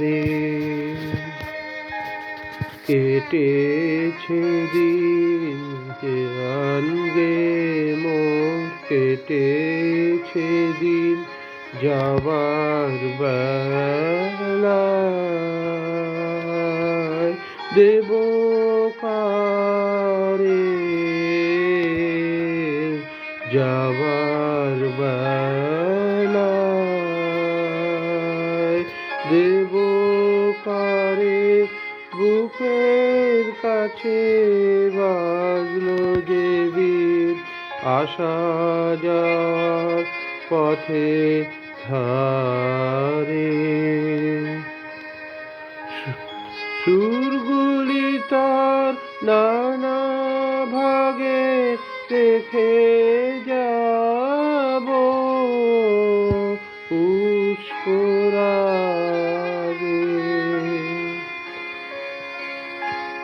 রে কেটেছে দিন আনগে মোর কেটেছে দিন যাবার বেলায়। দেব কারে যাবার বেলায় দেব কারে বুকের কাছে বাজলো যে বীর আসা যাওয়ার পথে ধারে। সুরগুলি তার নানা ভাগে রেখে যাব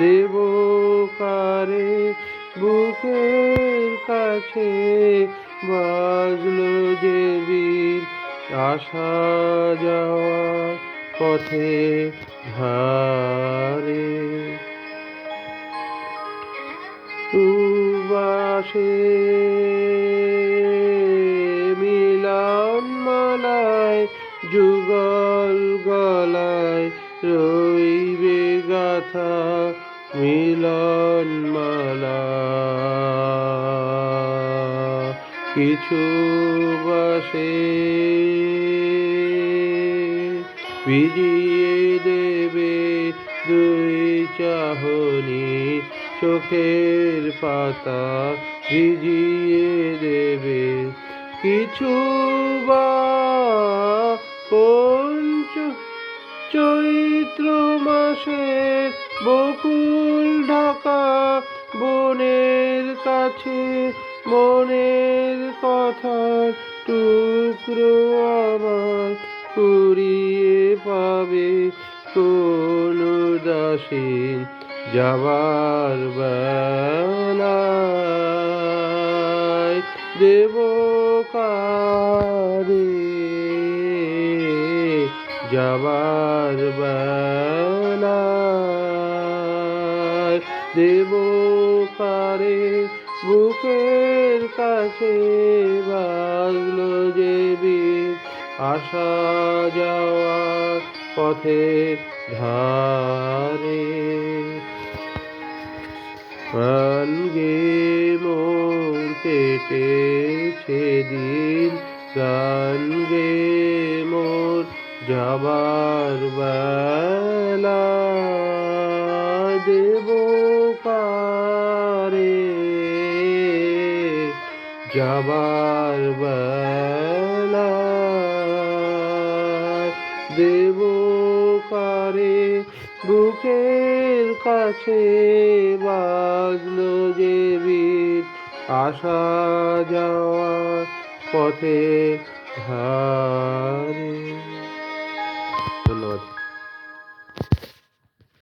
দেব কারে বুকের কাছে বাজলো যে বীর আসা যাওয়া পথে ধারে। উবাসে মিলন মালায়, যুগল গলায় রইবে গাথা মিলন মালা। কিছু বাসে ভিজিয়ে দেবে দুই চাহনি, চোখের পাতা ভিজিয়ে দেবে। কিছু বা মাসে বকুল ঢাকা বনের কাছে, মনের কথার টুকরো আমার কুড়িয়ে পাবে। কোন দাসীন যাবার বেলায় দেব কারে যাবার বেলায় দেব কারে বুকের কাছে বাজলো যে আসা যাওয়া পথে ধারে প্রাণ গে মোর কেটেছে দিন। গান গে মোর যাবার বেলা দেব কারে যাবার বেলা দেব কারে বুকের কাছে বাজলো যে আসা যাওয়া পথে ধারে। ধন্যবাদ।